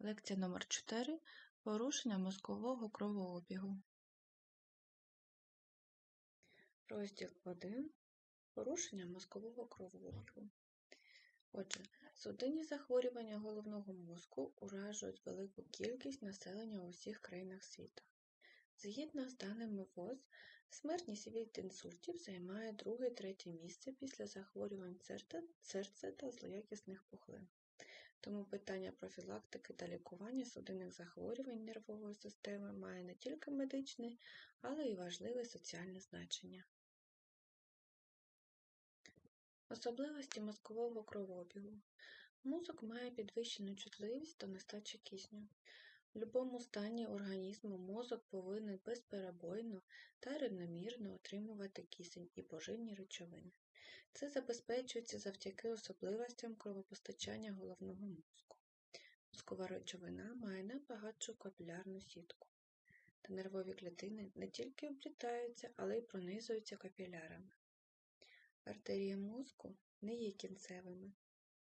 Лекція номер 4 Порушення мозкового кровообігу. Розділ 1. Порушення мозкового кровообігу. Отже, судинні захворювання головного мозку уражують велику кількість населення у всіх країнах світу. Згідно з даними ВОЗ, смертність від інсультів займає друге-третє місце після захворювань серця та злоякісних пухлин. Тому питання профілактики та лікування судинних захворювань нервової системи має не тільки медичне, але й важливе соціальне значення. Особливості мозкового кровообігу. Мозок має підвищену чутливість до нестачі кисню. В будь-якому стані організму мозок повинен безперебойно та рівномірно отримувати кисень і поживні речовини. Це забезпечується завдяки особливостям кровопостачання головного мозку. Мозкова речовина має найбагатшу капілярну сітку, та нервові клітини не тільки вплітаються, але й пронизуються капілярами. Артерії мозку не є кінцевими,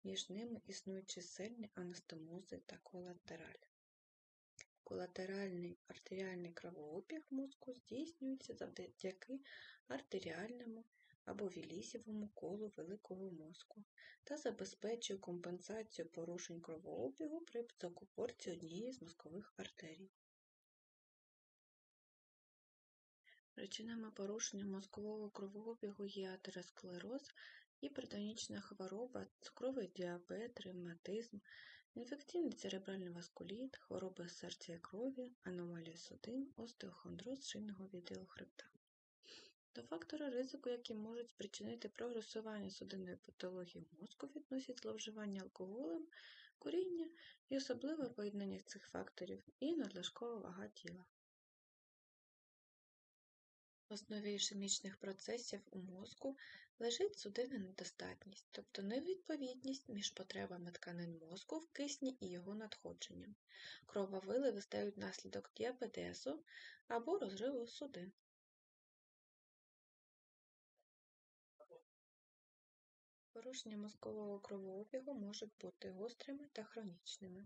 між ними існують чисельні анастомози та колатералі. Колатеральний артеріальний кровообіг мозку здійснюється завдяки артеріальному або вілісівому колу великого мозку та забезпечує компенсацію порушень кровообігу при закупорці однієї з мозкових артерій. Причинами порушення мозкового кровообігу є атеросклероз, гіпертонічна хвороба, цукровий діабет, ревматизм, інфекційний церебральний васкуліт, хвороби серця і крові, аномалія судин, остеохондроз шийного відділу хребта. До фактора ризику, які можуть спричинити прогресування судинної патології мозку, відносять зловживання алкоголем, куріння і особливе поєднання цих факторів і надлишкова вага тіла. В основі ішемічних процесів у мозку лежить судинна недостатність, тобто невідповідність між потребами тканин мозку в кисні і його надходженням. Крововиливи стають наслідок діабетесу або розриву судин. Порушення мозкового кровообігу можуть бути гострими та хронічними.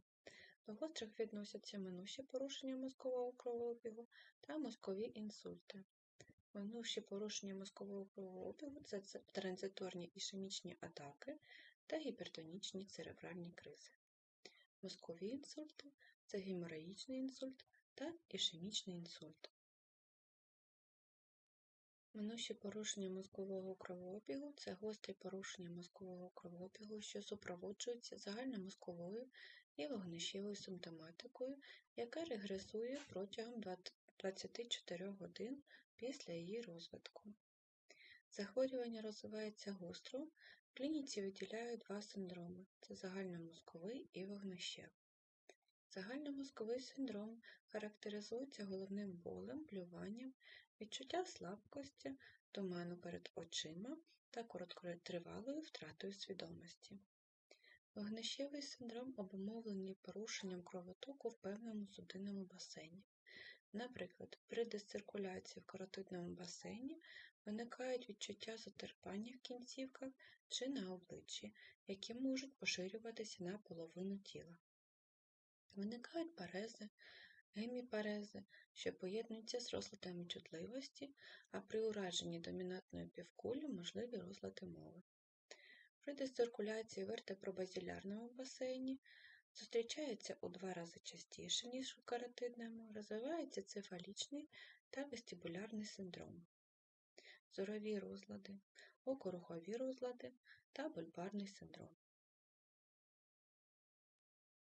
До гострих відносяться минущі порушення мозкового кровообігу та мозкові інсульти. Минущі порушення мозкового кровообігу це транзиторні ішемічні атаки та гіпертонічні церебральні кризи. Мозкові інсульти це геморагічний інсульт та ішемічний інсульт. Минущі порушення мозкового кровообігу це гострі порушення мозкового кровообігу, що супроводжуються загальномозковою і вогнищевою симптоматикою, яка регресує протягом 24 годин після її розвитку. Захворювання розвивається гостро, в клініці виділяють два синдроми це загальномозковий і вогнищевий. Загальномозковий синдром характеризується головним болем, плюванням, відчуття слабкості, туману перед очима та короткотривалою втратою свідомості. Вогнищевий синдром обумовлений порушенням кровотоку в певному судинному басейні. Наприклад, при дисциркуляції в каротидному басейні виникають відчуття затерпання в кінцівках чи на обличчі, які можуть поширюватися на половину тіла. Виникають парези, геміпарези, що поєднуються з розладами чутливості, а при ураженні домінантної півкулі можливі розлади мови. При дисциркуляції в вертебробазілярному басейні зустрічається у два рази частіше, ніж у каротидному, розвивається цефалічний та вестибулярний синдром, зорові розлади, окорухові розлади та бульбарний синдром.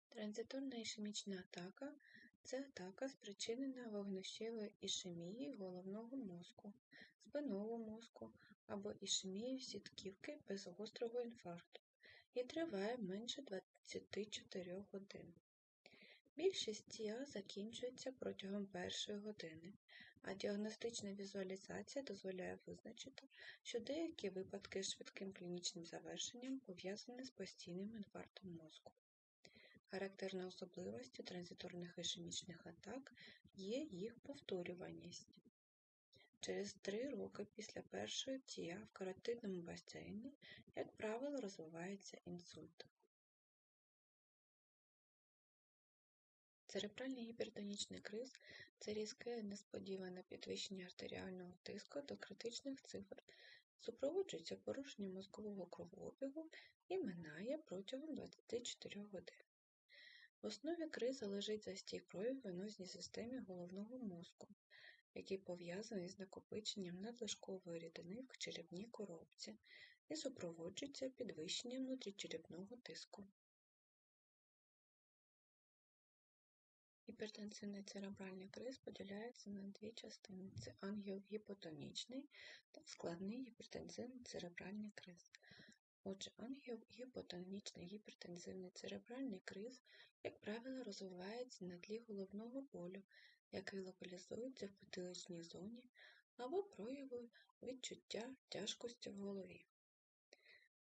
Транзиторна ішемічна атака це атака, спричинена вогнищевою ішемією головного мозку, спинного мозку або ішемією сітківки без гострого інфаркту і триває менше 24 годин. Більшість ТІА закінчується протягом першої години, а діагностична візуалізація дозволяє визначити, що деякі випадки швидким клінічним завершенням пов'язані з постійним інфарктом мозку. Характерною особливістю транзиторних ішемічних атак є їх повторюваність. Через три роки після першої тія в каротидному басейні, як правило, розвивається інсульт. Церебральний гіпертонічний криз – це різке несподіване підвищення артеріального тиску до критичних цифр, супроводжується порушенням мозкового кровообігу і минає протягом 24 годин. В основі криза лежить застій крові в венозній системі головного мозку, який пов'язаний з накопиченням надлишкової рідини в черепній коробці і супроводжується підвищенням внутрічерепного тиску. Гіпертенсивний церебральний криз поділяється на дві частини це ангіогіпотонічний та складний гіпертензивний церебральний криз. Отже, ангіогіпотонічний гіпертензивний церебральний криз, як правило, розвивається на тлі головного болю, який локалізується в потиличній зоні або прояви відчуття тяжкості в голові.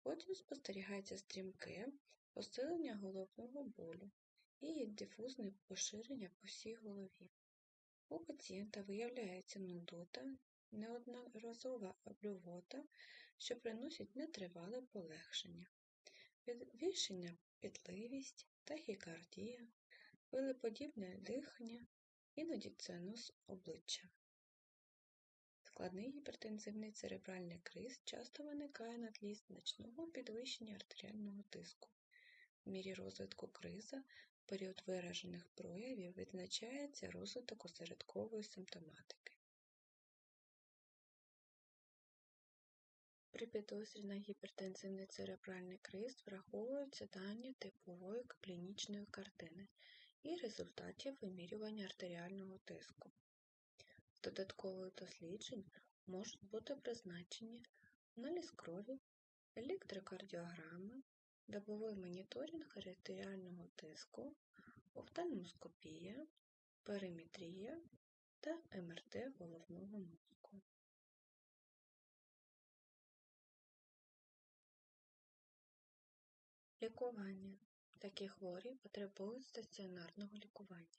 Потім спостерігається стрімке посилення головного болю і дифузне поширення по всій голові. У пацієнта виявляється нудота, неодноразова блювота, що приносить нетривале полегшення, підвищення пітливість, тахікардія, вилеподібне дихання, іноді цинус обличчя. Складний гіпертензивний церебральний криз часто виникає на тлі значного підвищення артеріального тиску. В мірі розвитку криза період виражених проявів відзначається розвиток осередкової симптоматики. При підозрі на гіпертензивний церебральний криз враховуються дані типової клінічної картини і результатів вимірювання артеріального тиску. Додаткових досліджень можуть бути призначені аналіз крові, електрокардіограми, добовий моніторинг артеріального тиску, офтальмоскопія, периметрія та МРТ головного мозку. Лікування. Такі хворі потребують стаціонарного лікування.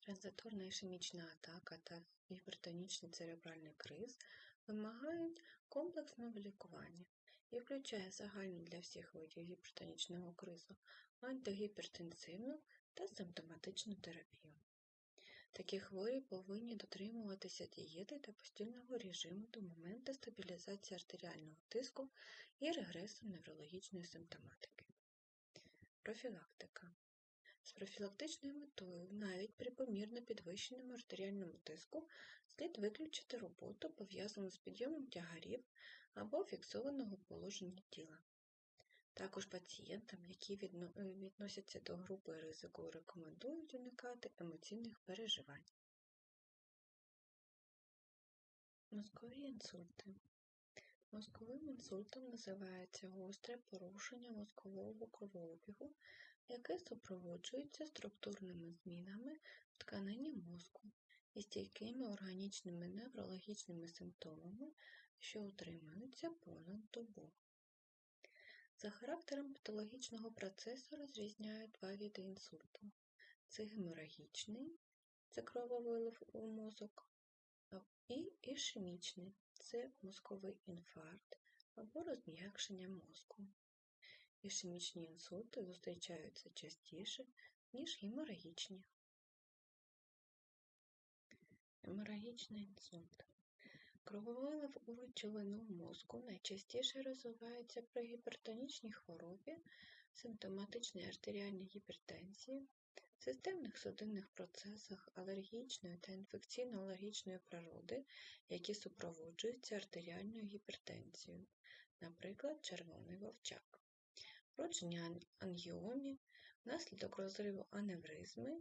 Транзиторна ішемічна атака та гіпертонічний церебральний криз вимагають комплексного лікування і включає загальну для всіх видів гіпертонічного кризу, антигіпертенсивну та симптоматичну терапію. Такі хворі повинні дотримуватися дієти та постільного режиму до моменту стабілізації артеріального тиску і регресу неврологічної симптоматики. Профілактика. З профілактичною метою навіть при помірно підвищеному артеріальному тиску слід виключити роботу, пов'язану з підйомом тягарів або фіксованого положення тіла. Також пацієнтам, які відносяться до групи ризику, рекомендують уникати емоційних переживань. Мозкові інсульти. Мозковим інсультом називається гостре порушення мозкового кровообігу, яке супроводжується структурними змінами в тканині мозку і стійкими органічними неврологічними симптомами, що утримуються понад добу. За характером патологічного процесу розрізняють два види інсульту. Це геморагічний, це крововилив у мозок, і ішемічний це мозковий інфаркт або розм'якшення мозку. Ішемічні інсульти зустрічаються частіше, ніж геморагічні. Геморагічний інсульт. Крововилив у речовину мозку найчастіше розвивається при гіпертонічній хворобі, симптоматичній артеріальній гіпертензії, системних судинних процесах алергічної та інфекційно-алергічної природи, які супроводжуються артеріальною гіпертензією, наприклад, червоний вовчак, вродження ангіомі, внаслідок розриву аневризми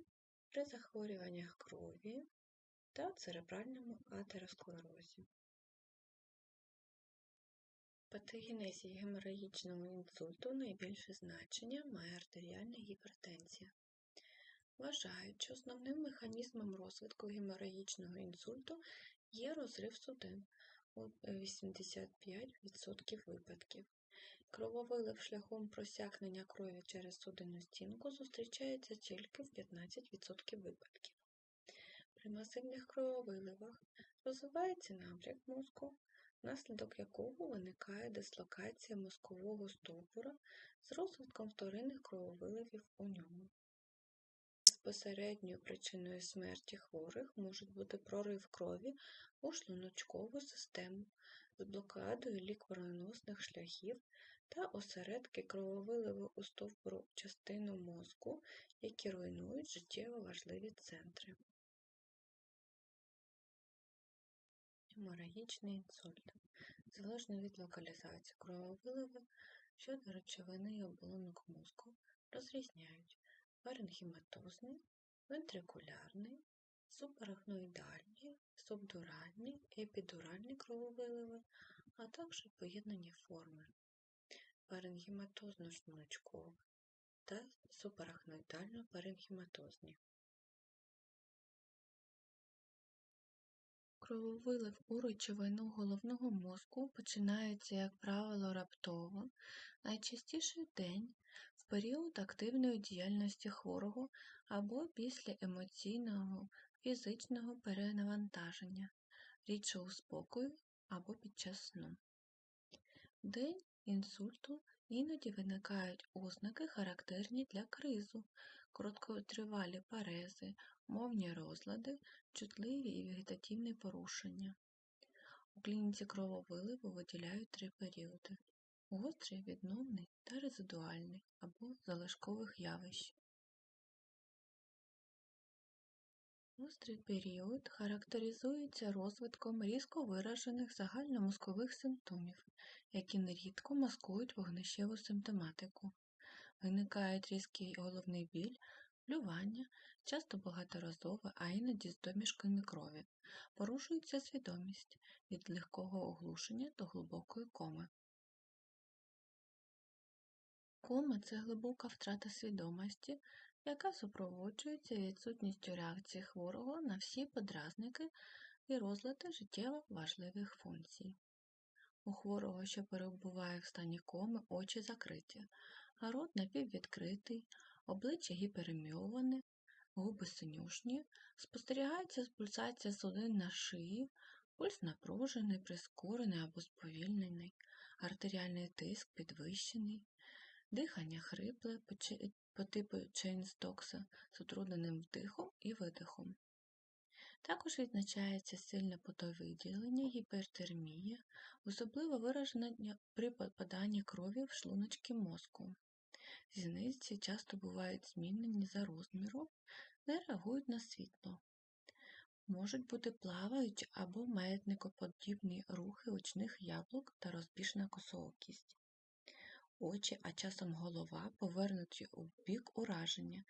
при захворюваннях крові та церебральному атеросклерозі. Патогенезі геморагічного інсульту найбільше значення має артеріальна гіпертензія. Вважають, що основним механізмом розвитку геморагічного інсульту є розрив судин у 85% випадків. Крововилив шляхом просякнення крові через судинну стінку зустрічається тільки в 15% випадків. При масивних крововиливах розвивається набряк мозку, внаслідок якого виникає дислокація мозкового стовбура з розвитком вторинних крововиливів у ньому. Безпосередньою причиною смерті хворих може бути прорив крові у шлуночкову систему з блокадою ліквороносних шляхів та осередки крововиливу у стовбуру частину мозку, які руйнують життєво важливі центри. Геморагічний інсульт. Залежно від локалізації крововиливу щодо речовини і оболонок мозку розрізняють паренхіматозний, вентрикулярний, субарахноїдальні, субдуральні, епідуральні крововиливи, а також поєднані форми паренхіматозно-шлуночкові та субарахноїдально-паренхіматозні. Крововилив у речовину головного мозку починається, як правило, раптово, найчастіше вдень, в період активної діяльності хворого або після емоційного, фізичного перенавантаження, рідше у спокою або під час сну. В день інсульту іноді виникають ознаки, характерні для кризу, короткотривалі парези, мовні розлади, чутливі і вегетативні порушення. У клініці крововиливу виділяють три періоди гострий, відновний та резидуальний або залишкових явищ. Гострий період характеризується розвитком різко виражених загальномозкових симптомів, які нерідко маскують вогнищеву симптоматику. Виникають різкий головний біль, плювання, часто багаторазове, а іноді з домішками крові, порушується свідомість від легкого оглушення до глибокої коми. Кома це глибока втрата свідомості, яка супроводжується відсутністю реакції хворого на всі подразники і розлади життєво важливих функцій. У хворого, що перебуває в стані коми, очі закриті, рот напіввідкритий, обличчя гіпереміоване, губи синюшні, спостерігається пульсація судин на шиї, пульс напружений, прискорений або сповільнений, артеріальний тиск підвищений, дихання хрипле по типу Чейнстокса з утрудненим вдихом і видихом. Також відзначається сильне потовиділення, гіпертермія, особливо виражена при попаданні крові в шлуночки мозку. Зіниці часто бувають змінені за розміром, не реагують на світло. Можуть бути плаваючі або маятникоподібні рухи очних яблук та розбіжна косоокість. Очі, а часом голова повернуті у бік ураження,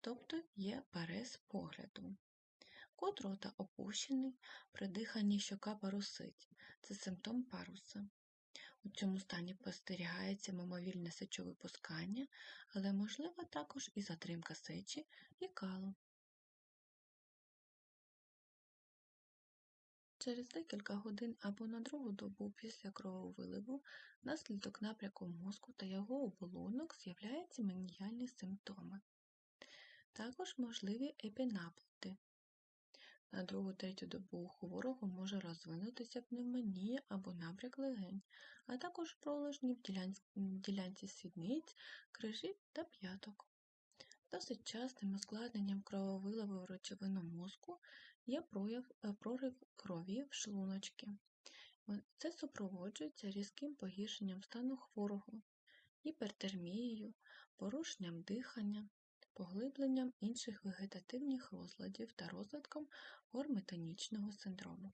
тобто є парез погляду. Кут рота опущений, при диханні щока парусить це симптом паруса. У цьому стані спостерігається мимовільне сечовипускання, але можлива також і затримка сечі і калу. Через декілька годин або на другу добу після крововиливу внаслідок напряку мозку та його оболонок з'являються маніальні симптоми. Також можливі епінаплити. На другу-третю добу у хворого може розвинутися пневмонія або набряк легень, а також пролежні в ділянці сідниць, крижі та п'яток. Досить частим ускладненням крововиливу речовину мозку є прояв, е, прорив крові в шлуночки. Це супроводжується різким погіршенням стану хворого, гіпертермією, порушенням дихання, поглибленням інших вегетативних розладів та розвитком горметонічного синдрому.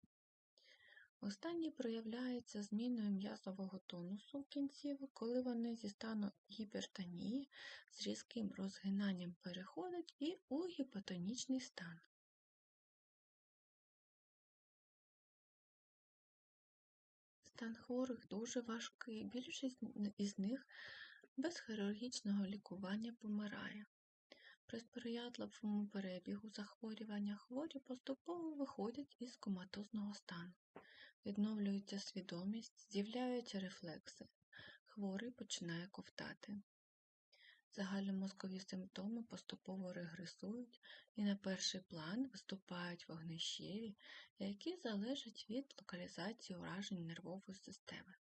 Останній проявляється зміною м'язового тонусу кінцівок, коли вони зі стану гіпертонії з різким розгинанням переходять і у гіпотонічний стан. Стан хворих дуже важкий, більшість із них без хірургічного лікування помирає. При сприятливому перебігу захворювання хворі поступово виходять із коматозного стану, відновлюється свідомість, з'являються рефлекси, хворий починає ковтати. Загальномозкові симптоми поступово регресують і на перший план виступають вогнищеві, які залежать від локалізації уражень нервової системи.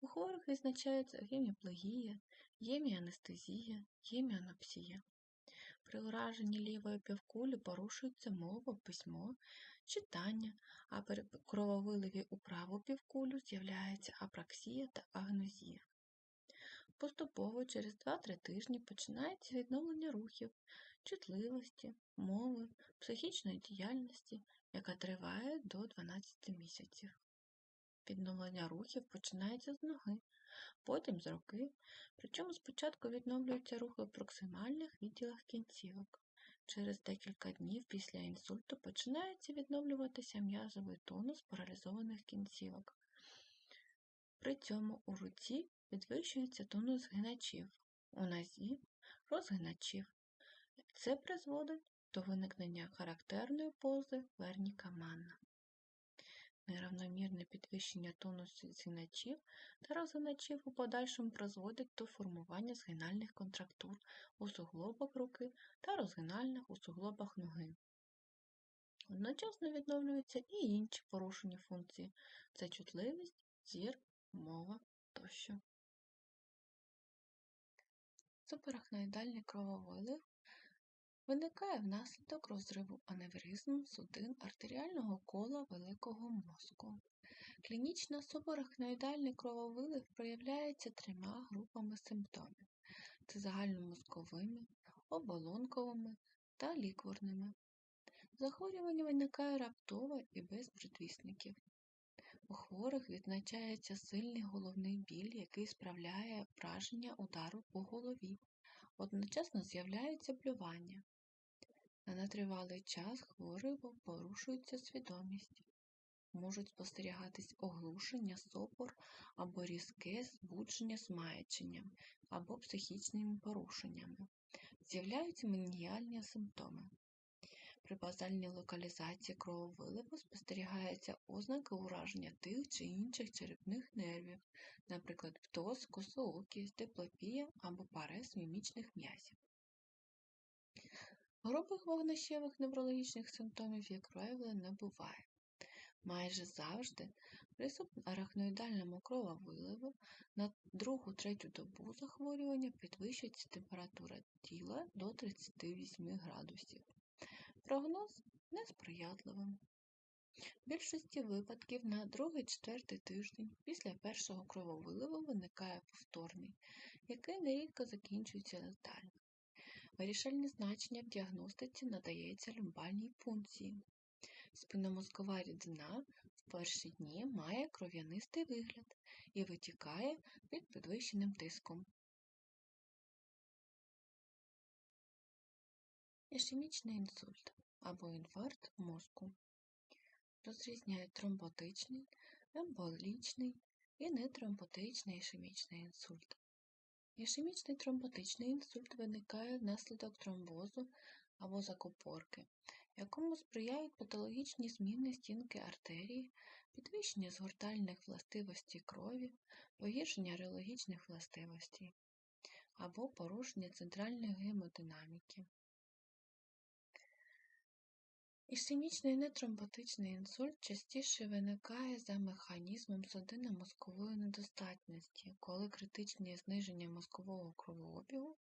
У хворих відзначаються геміплегія, геміанестезія, геміанопсія. При ураженні лівої півкулі порушується мова, письмо, читання, а при крововиливі у праву півкулю з'являється апраксія та агнозія. Поступово через 2-3 тижні починається відновлення рухів, чутливості, мови, психічної діяльності, яка триває до 12 місяців. Відновлення рухів починається з ноги, потім з руки, причому спочатку відновлюються рухи в проксимальних відділах кінцівок. Через декілька днів після інсульту починається відновлюватися м'язовий тонус паралізованих кінцівок. При цьому у руці підвищується тонус згиначів, у нозі розгиначів. Це призводить до виникнення характерної пози верніка манна. Неравномірне підвищення тонусу згиначів та розгиначів у подальшому призводить до формування згинальних контрактур у суглобах руки та розгинальних у суглобах ноги. Одночасно відновлюються і інші порушені функції це чутливість, зір, мова тощо. Суперахноїдальний крововилив виникає внаслідок розриву аневризм судин артеріального кола великого мозку. Клінічно субарахноїдальний крововилив проявляється трьома групами симптомів це загальномозковими, оболонковими та лікворними. Захворювання виникає раптово і без предвісників. У хворих відзначається сильний головний біль, який справляє враження удару по голові. Одночасно з'являється блювання. На нетривалий час хворий порушується свідомість. Можуть спостерігатись оглушення, сопор або різке збудження з маяченням або психічними порушеннями. З'являються маніальні симптоми. При базальній локалізації крововиливу спостерігаються ознаки ураження тих чи інших черепних нервів, наприклад, птоз, косоокість, диплопія або парез мімічних м'язів. Грубих вогнищевих неврологічних симптомів, як правило, не буває. Майже завжди при субарахноїдальному крововиливу на другу-третю добу захворювання підвищується температура тіла до 38 градусів. Прогноз несприятливим. В більшості випадків на другий-четвертий тиждень після першого крововиливу виникає повторний, який нерідко закінчується летально. Вирішальне значення в діагностиці надається люмбальній пункції. Спинномозкова рідина в перші дні має кров'янистий вигляд і витікає під підвищеним тиском. Ішемічний інсульт або інфаркт мозку. Розрізняють тромботичний, емболічний і нетромботичний ішемічний інсульт. Ішемічний тромботичний інсульт виникає внаслідок тромбозу або закупорки, якому сприяють патологічні зміни стінки артерії, підвищення згортальних властивостей крові, погіршення реологічних властивостей або порушення центральної гемодинаміки. Ішемічний нетромботичний інсульт частіше виникає за механізмом судинно-мозкової недостатності, коли критичне зниження мозкового кровообігу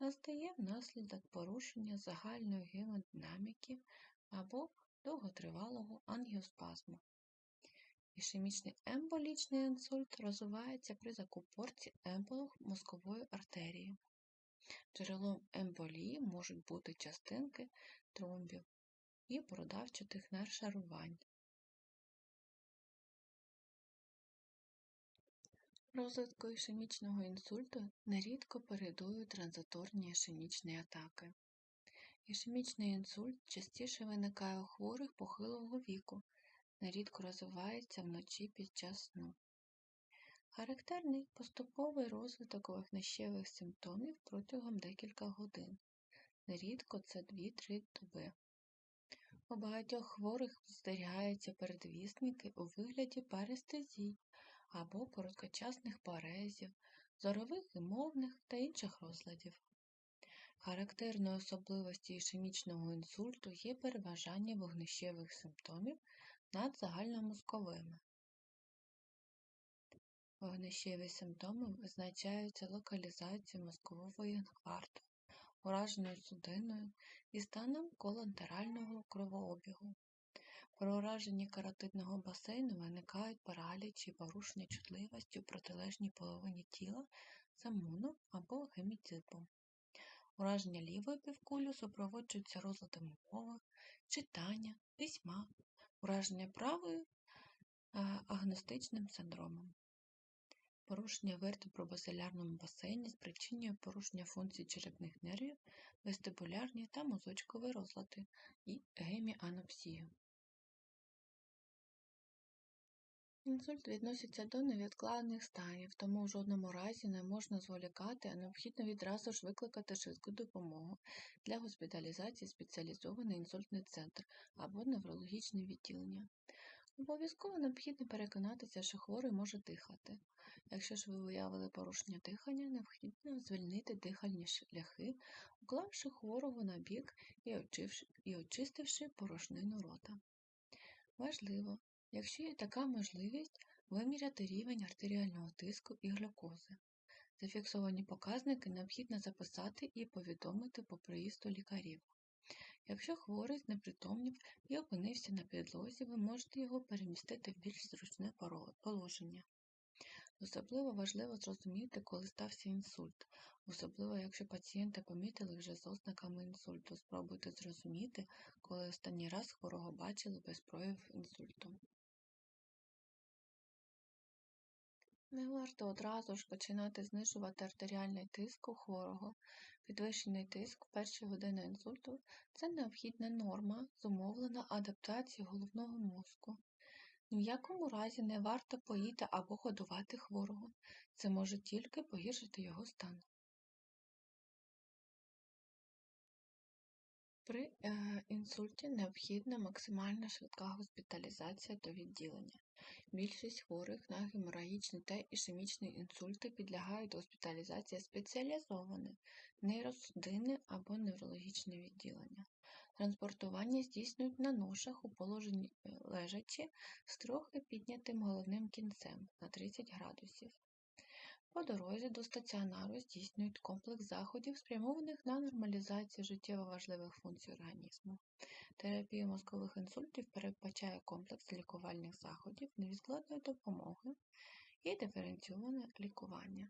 настає внаслідок порушення загальної гемодинаміки або довготривалого ангіоспазму. Ішемічний емболічний інсульт розвивається при закупорці емболог мозкової артерії. Джерелом емболії можуть бути частинки тромбів і продавчатих нашарувань. Розвитку ішемічного інсульту нерідко передують транзиторні ішемічні атаки. Ішемічний інсульт частіше виникає у хворих похилого віку, нерідко розвивається вночі під час сну. Характерний поступовий розвиток вогнищевих симптомів протягом декілька годин. Нерідко це 2-3 доби. У багатьох хворих спостерігаються передвісники у вигляді парестезій або короткочасних парезів, зорових і мовних та інших розладів. Характерною особливості ішемічного інсульту є переважання вогнищевих симптомів над загальномозковими. Вогнищеві симптоми визначаються локалізацією мозкового інфаркту, ураженою судиною і станом колатерального кровообігу. При ураженні каротидного басейну виникають параліч і порушення чутливості у протилежній половині тіла самону або гемітипу. Ураження лівої півкулі супроводжується розладом мови, читання, письма, ураження правої агностичним синдромом. Порушення вертебробазилярному басейні спричинює порушення функцій черепних нервів, вестибулярні та мозочкові розлади і геміанопсію. Інсульт відноситься до невідкладних станів, тому в жодному разі не можна зволікати, а необхідно відразу ж викликати швидку допомогу для госпіталізації спеціалізований інсультний центр або неврологічне відділення. Обов'язково необхідно переконатися, що хворий може дихати. Якщо ж ви виявили порушення дихання, необхідно звільнити дихальні шляхи, уклавши хворого на бік і очистивши порожнину рота. Важливо, якщо є така можливість, виміряти рівень артеріального тиску і глюкози. Зафіксовані показники необхідно записати і повідомити по приїзду лікарів. Якщо хворий знепритомнів і опинився на підлозі, ви можете його перемістити в більш зручне положення. Особливо важливо зрозуміти, коли стався інсульт, особливо якщо пацієнта помітили вже з ознаками інсульту. Спробуйте зрозуміти, коли останній раз хворого бачили без проявів інсульту. Не варто одразу ж починати знижувати артеріальний тиск у хворого. Підвищений тиск в перші години інсульту це необхідна норма, зумовлена адаптацією головного мозку. Ні в якому разі не варто поїти або годувати хворого. Це може тільки погіршити його стан. При е, інсульті необхідна максимально швидка госпіталізація до відділення. Більшість хворих на геморагічний та ішемічний інсульти підлягають госпіталізації спеціалізоване, нейросудинне або неврологічне відділення. Транспортування здійснюють на ношах у положенні е, лежачі з трохи піднятим головним кінцем на 30 градусів. По дорозі до стаціонару здійснюють комплекс заходів, спрямованих на нормалізацію життєво важливих функцій організму. Терапія мозкових інсультів передбачає комплекс лікувальних заходів, невідкладної допомоги і диференційоване лікування.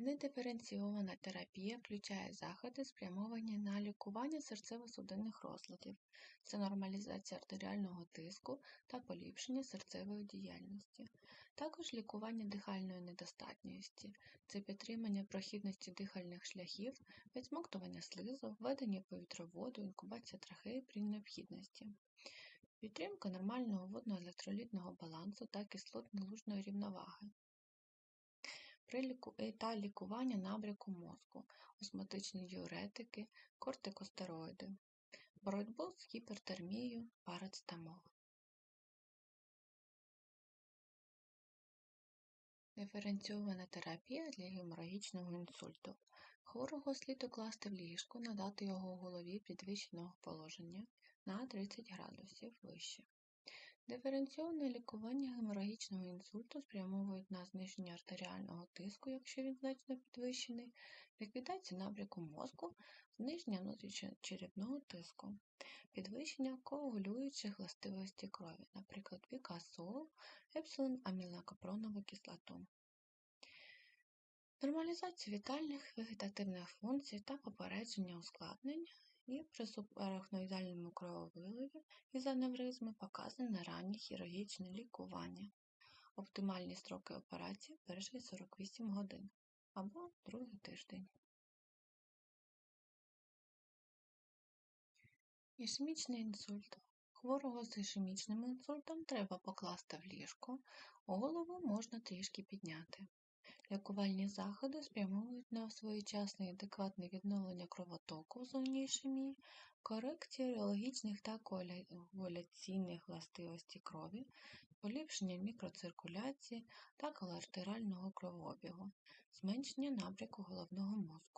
Недиференційована терапія включає заходи, спрямовані на лікування серцево-судинних розладів, це нормалізація артеріального тиску та поліпшення серцевої діяльності, також лікування дихальної недостатності, це підтримання прохідності дихальних шляхів, відсмоктування слизу, введення повітроводу, інкубація трахеї при необхідності. Підтримка нормального водно-електролітного балансу та кислотно-лужної рівноваги, та лікування набряку мозку, осмотичні діуретики, кортикостероїди, боротьбу з гіпертермією, парацетамол. Диференційована терапія для геморагічного інсульту. Хворого слід укласти в ліжку, надати його голові підвищеного положення на 30 градусів вище. Диференційоване лікування геморагічного інсульту спрямовують на зниження артеріального тиску, якщо він значно підвищений, ліквідацію набряку мозку, зниження внутрішньочерепного тиску, підвищення коагулюючих властивостей крові, наприклад, пікасол, епсилон амілокапронова кислоту. Нормалізація вітальних вегетативних функцій та попередження ускладнень і при субарахноїдальному крововиливі із аневризми показане раннє хірургічне лікування. Оптимальні строки операції перший 48 годин або другий тиждень. Ішемічний інсульт. Хворого з ішемічним інсультом треба покласти в ліжко, голову можна трішки підняти. Лікувальні заходи спрямовують на своєчасне і адекватне відновлення кровотоку в зоні ішемії, корекцію реологічних та коагуляційних властивостей крові, поліпшення мікроциркуляції та колоартерального кровообігу, зменшення напряку головного мозку.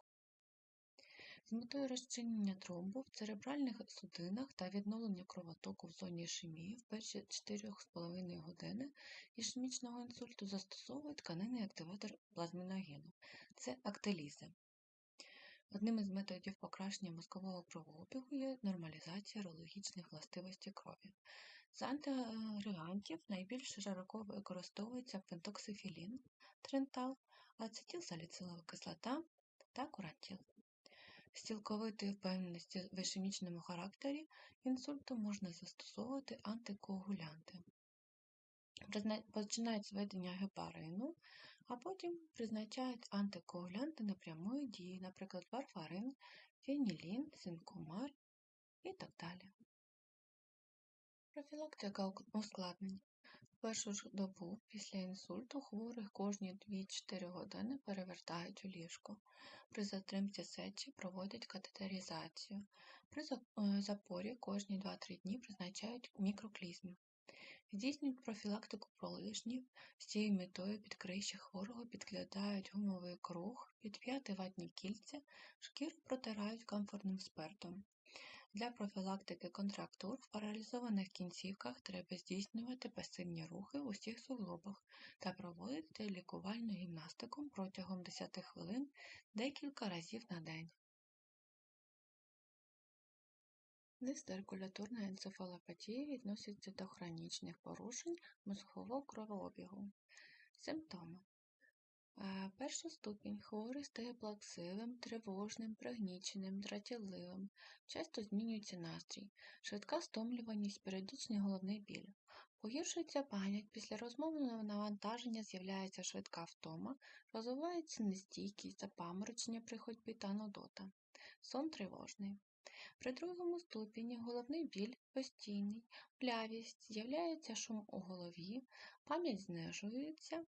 З метою розчинення тромбу в церебральних судинах та відновлення кровотоку в зоні ішемії в перші 4,5 години ішемічного інсульту застосовують тканинний активатор плазміногену – це актеліза. Одним із методів покращення мозкового кровообігу є нормалізація рологічних властивостей крові. З антиагрегантів найбільш широко використовується пентоксифілін, трентал, ацетилсаліцилова кислота та курантил. З цілковитої впевненості в ішемічному характері інсульту можна застосовувати антикоагулянти. Починають з введення гепарину, а потім призначають антикоагулянти непрямої дії, наприклад, варфарин, фенілін, синкумар і так далі. Профілактика ускладнень. Першу ж добу після інсульту хворих кожні 2-4 години перевертають у ліжко. При затримці сечі проводять катетеризацію. При е, запорі кожні 2-3 дні призначають мікроклізму. Здійснюють профілактику пролишнів, з цією метою під криші хворого підкладають гумовий круг, підп'яти ватні кільця, шкіру протирають комфортним спиртом. Для профілактики контрактур в паралізованих кінцівках треба здійснювати пасивні рухи в усіх суглобах та проводити лікувальну гімнастику протягом 10 хвилин декілька разів на день. Дисциркуляторна енцефалопатія відноситься до хронічних порушень мозгового кровообігу. Симптоми Перший ступінь хворий стає плаксивим, тривожним, пригніченим, дратівливим, часто змінюється настрій, швидка стомлюваність, періодичний головний біль. Погіршується пам'ять, після розмовного навантаження з'являється швидка втома, розвивається нестійкість, запаморочення при ходьбі та нудота. Сон тривожний. При другому ступені головний біль постійний, плявість, з'являється шум у голові, пам'ять знижується,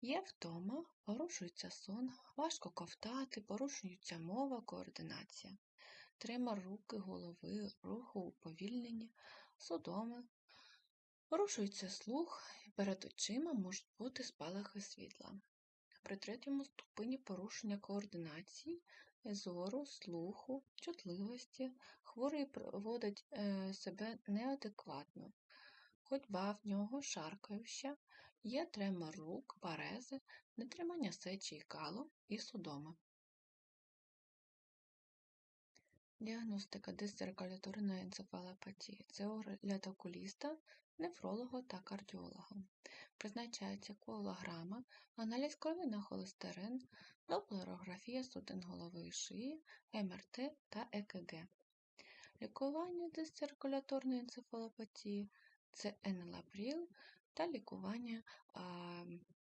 Є втома, порушується сон, важко ковтати, порушується мова, координація, тримар руки, голови, руху уповільнення, судоми, порушується слух, і перед очима можуть бути спалахи світла. При третьому ступені порушення координації, зору, слуху, чутливості, хворий проводить е, себе неадекватно, ходьба в нього шаркающа, Є тремор рук, парези, нетримання сечі і калу і судоми. Діагностика дисциркуляторної енцефалопатії – це огляд окуліста, нефролога та кардіолога. Призначається коагулограма, аналіз крові на холестерин, доплерографія судин голови і шиї, МРТ та ЕКГ. Лікування дисциркуляторної енцефалопатії – це енелапріл, та лікування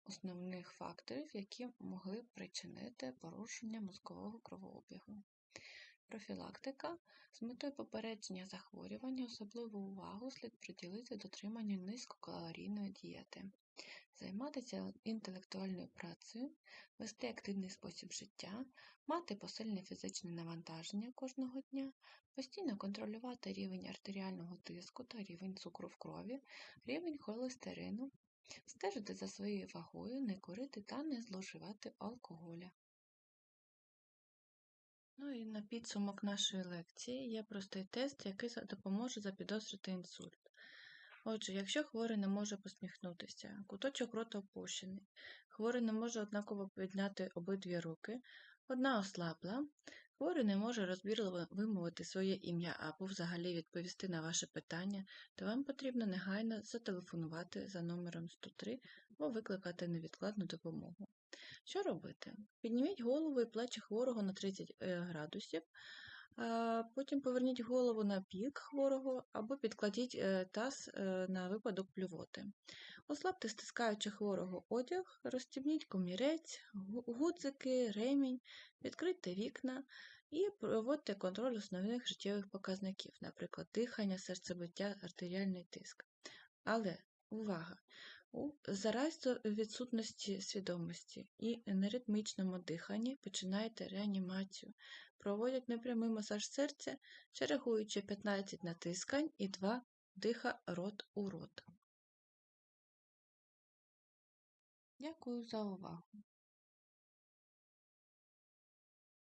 основних факторів, які могли причинити порушення мозкового кровообігу. Профілактика з метою попередження захворювання особливу увагу слід приділити дотриманню низькокалорійної дієти, займатися інтелектуальною працею, вести активний спосіб життя, мати посильне фізичне навантаження кожного дня, постійно контролювати рівень артеріального тиску та рівень цукру в крові, рівень холестерину, стежити за своєю вагою, не курити та не зловживати алкоголя. Ну і на підсумок нашої лекції є простий тест, який допоможе запідозрити інсульт. Отже, якщо хворий не може посміхнутися, куточок рота опущений, хворий не може однаково підняти обидві руки, одна ослабла, хворий не може розбірливо вимовити своє ім'я або взагалі відповісти на ваше питання, то вам потрібно негайно зателефонувати за номером 103 або викликати невідкладну допомогу. Що робити? Підніміть голову і плечі хворого на 30 е, градусів. Потім поверніть голову на бік хворого або підкладіть е, таз е, на випадок плювоти. Ослабте стискаючи хворого одяг, розстібніть комірець, гудзики, ремінь, відкрийте вікна і проводьте контроль основних життєвих показників, наприклад, дихання, серцебиття, артеріальний тиск. Але увага! У заразі відсутності свідомості і неритмічному диханні починайте реанімацію. Проводять непрямий масаж серця, чергуючи 15 натискань і 2 диха рот у рот. Дякую за увагу!